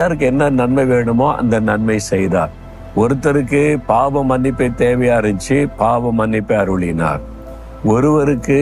யாருக்கு என்ன நன்மை வேணுமோ அந்த நன்மை செய்தார். ஒருத்தருக்கு பாவ மன்னிப்பை தேவையா இருந்துச்சு பாவ மன்னிப்பை அருளினார். ஒருவருக்கு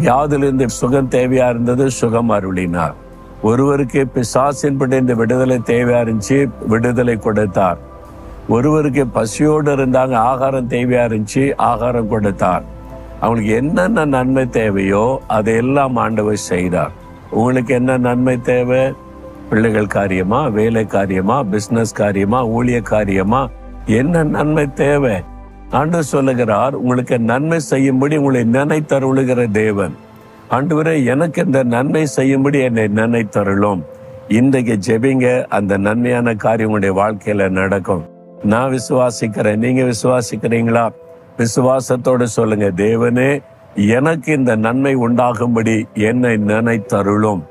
வியாதிலிருந்து சுகம் தேவையா இருந்தது சுகம் அருளினார். ஒருவருக்கு பிசாசின்படி இந்த விடுதலை தேவையா இருந்துச்சு விடுதலை கொடுத்தார். ஒருவருக்கு பசியோடு இருந்தாங்க ஆகாரம் தேவையா இருந்துச்சு ஆகாரம் கொடுத்தார். அவங்களுக்கு என்னென்ன நன்மை தேவையோ அதையெல்லாம் ஆண்டவர் செய்தார். உங்களுக்கு என்ன நன்மை தேவை? பிள்ளைகள் காரியமா வேலை காரியமா பிசினஸ் காரியமா ஊழிய காரியமா என்ன நன்மை தேவை? ஆண்டு சொல்லுகிறார் உங்களுக்கு நன்மை செய்யும்படி உங்களை நினைத்தருளுகிற தேவன். ஆண்டவரே எனக்கு இந்த நன்மை செய்யும்படி என்னை நினைத்தருளும். இன்றைக்கு ஜெபிங்க அந்த நன்மையான காரியம் உங்களுடைய வாழ்க்கையில நடக்கும். நான் விசுவாசிக்கிறேன். நீங்க விசுவாசிக்கிறீங்களா? விசுவாசத்தோடு சொல்லுங்க தேவனே எனக்கு இந்த நன்மை உண்டாகும்படி என்னை நினைத்தருளும்.